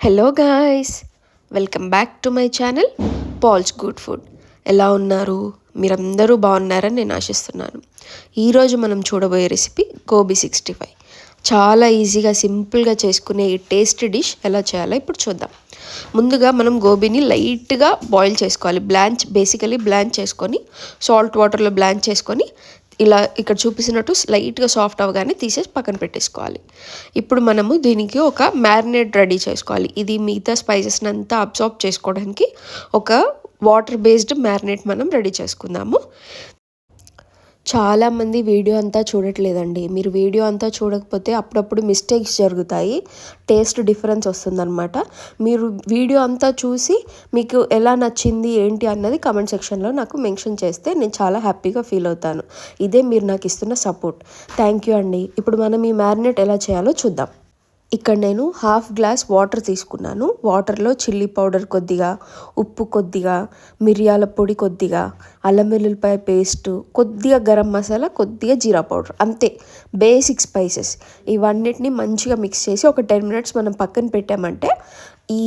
Hello guys welcome back to my channel pals good food ఎలా ఉన్నారు? మీరందరూ బాగున్నారని నేను ఆశిస్తున్నాను. ఈరోజు మనం చూడబోయే రెసిపీ గోబీ సిక్స్టీ ఫైవ్ చాలా ఈజీగా సింపుల్గా చేసుకునే ఈ టేస్ట్ డిష్ ఎలా చేయాలో ఇప్పుడు చూద్దాం. ముందుగా మనం గోబీని లైట్గా బాయిల్ చేసుకోవాలి. బ్లాంచ్ బేసికలీ బ్లాంచ్ చేసుకొని సాల్ట్ వాటర్లో బ్లాంచ్ చేసుకొని ఇలా ఇక్కడ చూపిస్తున్నట్టు లైట్గా సాఫ్ట్ అవగానే తీసేసి పక్కన పెట్టేసుకోవాలి. ఇప్పుడు మనము దీనికి ఒక మ్యారినేట్ రెడీ చేసుకోవాలి. ఇది మిగతా స్పైసెస్ని అంతా అబ్జార్బ్ చేసుకోవడానికి ఒక వాటర్ బేస్డ్ మ్యారినేట్ మనం రెడీ చేసుకుందాము. చాలామంది వీడియో అంతా చూడట్లేదండి. మీరు వీడియో అంతా చూడకపోతే అప్పుడప్పుడు మిస్టేక్స్ జరుగుతాయి. టేస్ట్ డిఫరెన్స్ వస్తుందన్నమాట. మీరు వీడియో అంతా చూసి మీకు ఎలా నచ్చింది ఏంటి అన్నది కమెంట్ సెక్షన్లో నాకు మెన్షన్ చేస్తే నేను చాలా హ్యాపీగా ఫీల్ అవుతాను. ఇదే మీరు నాకు ఇస్తున్న సపోర్ట్. థ్యాంక్ యూ అండి. ఇప్పుడు మనం ఈ మ్యారినేట్ ఎలా చేయాలో చూద్దాం. ఇక్కడ నేను హాఫ్ గ్లాస్ వాటర్ తీసుకున్నాను. వాటర్లో చిల్లీ పౌడర్ కొద్దిగా ఉప్పు కొద్దిగా మిరియాల పొడి కొద్దిగా అల్లం వెల్లుల్లిపాయ పేస్ట్ కొద్దిగా గరం మసాలా కొద్దిగా జీరా పౌడర్ అంతే. Basic spices. ఇవన్నిటిని మంచిగా మిక్స్ చేసి ఒక టెన్ మినిట్స్ మనం పక్కన పెట్టామంటే ఈ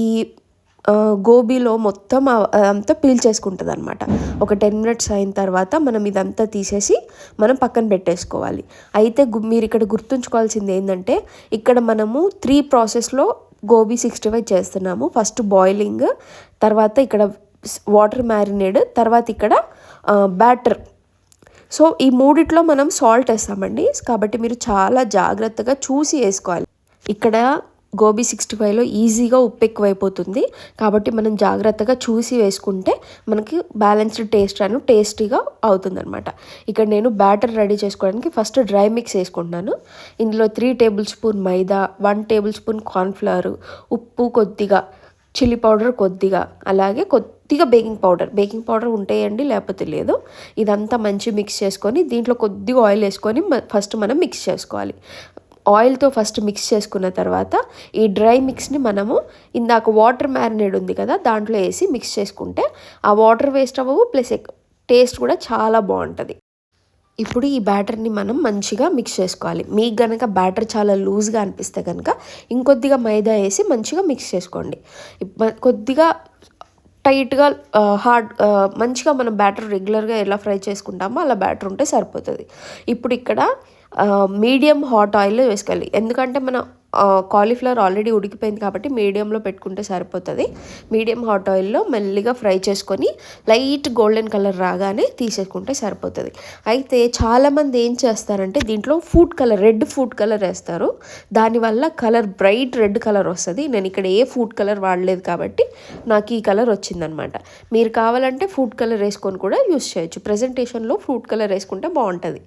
గోబీలో మొత్తం అంతా పీల్చేసుకుంటుంది అనమాట ఒక టెన్ మినిట్స్ అయిన తర్వాత మనం ఇదంతా తీసేసి మనం పక్కన పెట్టేసుకోవాలి. అయితే మీరు ఇక్కడ గుర్తుంచుకోవాల్సింది ఏంటంటే ఇక్కడ మనము త్రీ ప్రాసెస్లో గోబీ సిక్స్టీ ఫైవ్ చేస్తున్నాము. ఫస్ట్ బాయిలింగ్ తర్వాత ఇక్కడ వాటర్ మ్యారినేడ్ తర్వాత ఇక్కడ బ్యాటర్. సో ఈ మూడిట్లో మనం సాల్ట్ వేస్తామండి. కాబట్టి మీరు చాలా జాగ్రత్తగా చూసి వేసుకోవాలి. ఇక్కడ గోబీ సిక్స్టీ ఫైవ్లో ఈజీగా ఉప్పు ఎక్కువైపోతుంది కాబట్టి మనం జాగ్రత్తగా చూసి వేసుకుంటే మనకి బ్యాలెన్స్డ్ టేస్ట్ అని టేస్టీగా అవుతుందన్నమాట. ఇక్కడ నేను బ్యాటర్ రెడీ చేసుకోవడానికి ఫస్ట్ డ్రై మిక్స్ వేసుకుంటున్నాను. ఇందులో three tablespoon maida one tablespoon cornflour ఉప్పు కొద్దిగా చిల్లీ పౌడర్ కొద్దిగా అలాగే కొద్దిగా బేకింగ్ పౌడర్. బేకింగ్ పౌడర్ ఉంటాయండి లేకపోతే లేదు. ఇదంతా మంచి మిక్స్ చేసుకొని దీంట్లో కొద్దిగా ఆయిల్ వేసుకొని ఫస్ట్ మనం మిక్స్ చేసుకోవాలి. ఆయిల్తో ఫస్ట్ మిక్స్ చేసుకున్న తర్వాత ఈ డ్రై మిక్స్ని మనము ఇందాక వాటర్ మ్యారినేడ్ ఉంది కదా దాంట్లో వేసి మిక్స్ చేసుకుంటే ఆ వాటర్ వేస్ట్ అవ్వవు ప్లస్ టేస్ట్ కూడా చాలా బాగుంటుంది. ఇప్పుడు ఈ బ్యాటర్ని మనం మంచిగా మిక్స్ చేసుకోవాలి. మీకు కనుక బ్యాటర్ చాలా లూజ్గా అనిపిస్తే కనుక ఇంకొద్దిగా మైదా వేసి మంచిగా మిక్స్ చేసుకోండి. కొద్దిగా టైట్గా హార్డ్ మంచిగా మనం బ్యాటర్ రెగ్యులర్గా ఎలా ఫ్రై చేసుకుంటామో అలా బ్యాటర్ ఉంటే సరిపోతుంది. ఇప్పుడు ఇక్కడ మీడియం హాట్ ఆయిల్ వేసుకోవాలి. ఎందుకంటే మనం కాలీఫ్లవర్ ఆల్రెడీ ఉడికిపోయింది కాబట్టి మీడియంలో పెట్టుకుంటే సరిపోతుంది. మీడియం హాట్ ఆయిల్లో మెల్లిగా ఫ్రై చేసుకొని లైట్ గోల్డెన్ కలర్ రాగానే తీసేసుకుంటే సరిపోతుంది. అయితే చాలామంది ఏం చేస్తారంటే దీంట్లో food colour red food colour వేస్తారు. దానివల్ల కలర్ బ్రైట్ రెడ్ కలర్ వస్తుంది. నేను ఇక్కడ ఏ ఫుడ్ కలర్ వాడలేదు కాబట్టి నాకు ఈ కలర్ వచ్చిందనమాట. మీరు కావాలంటే ఫుడ్ కలర్ వేసుకొని కూడా యూస్ చేయొచ్చు. ప్రజెంటేషన్లో ఫుడ్ కలర్ వేసుకుంటే బాగుంటుంది.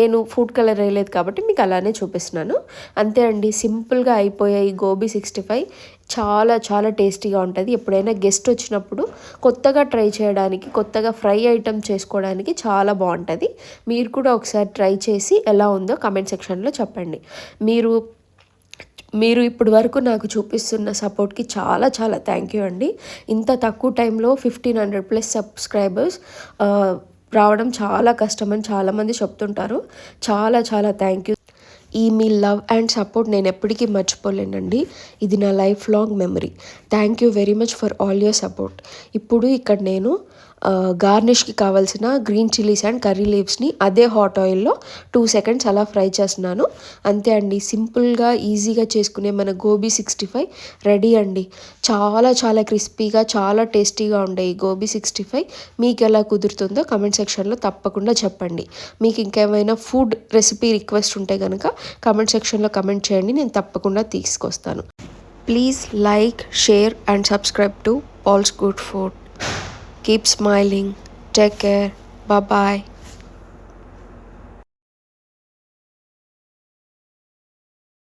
నేను ఫుడ్ కలర్ వేయలేదు కాబట్టి మీకు అలానే చూపిస్తున్నాను. అంతే అండి. సింపుల్ సింపుల్గా అయిపోయాయి గోబీ సిక్స్టీ ఫైవ్. చాలా చాలా టేస్టీగా ఉంటుంది. ఎప్పుడైనా గెస్ట్ వచ్చినప్పుడు కొత్తగా ట్రై చేయడానికి కొత్తగా ఫ్రై ఐటెం చేసుకోవడానికి చాలా బాగుంటుంది. మీరు కూడా ఒకసారి ట్రై చేసి ఎలా ఉందో కమెంట్ సెక్షన్లో చెప్పండి. మీరు మీరు ఇప్పటి వరకు నాకు చూపిస్తున్న సపోర్ట్కి చాలా చాలా థ్యాంక్ యూ అండి. ఇంత తక్కువ టైంలో ఫిఫ్టీన్ హండ్రెడ్ ప్లస్ సబ్స్క్రైబర్స్ రావడం చాలా కష్టమని చాలామంది చెప్తుంటారు. చాలా చాలా థ్యాంక్ యూ. ఈ మీ లవ్ అండ్ సపోర్ట్ నేను ఎప్పటికీ మర్చిపోలేనండి. ఇది నా life long memory. Thank you very much for all your support ఇప్పుడు ఇక్కడ నేను గార్నిష్కి కావాల్సిన గ్రీన్ చిల్లీస్ అండ్ కర్రీ లీవ్స్ని అదే హాట్ ఆయిల్లో టూ సెకండ్స్ అలా ఫ్రై చేస్తున్నాను. అంతే అండి. సింపుల్గా ఈజీగా చేసుకునే మన గోబీ సిక్స్టీ ఫైవ్ రెడీ అండి. చాలా చాలా క్రిస్పీగా చాలా టేస్టీగా ఉండే ఈ గోబీ సిక్స్టీ ఫైవ్. మీకు ఎలా కుదురుతుందో కమెంట్ సెక్షన్లో తప్పకుండా చెప్పండి. మీకు ఇంకేమైనా ఫుడ్ రెసిపీ రిక్వెస్ట్ ఉంటే కనుక కమెంట్ సెక్షన్లో కమెంట్ చేయండి నేను తప్పకుండా తీసుకొస్తాను. Please like share and subscribe to pals good food keep smiling take care bye.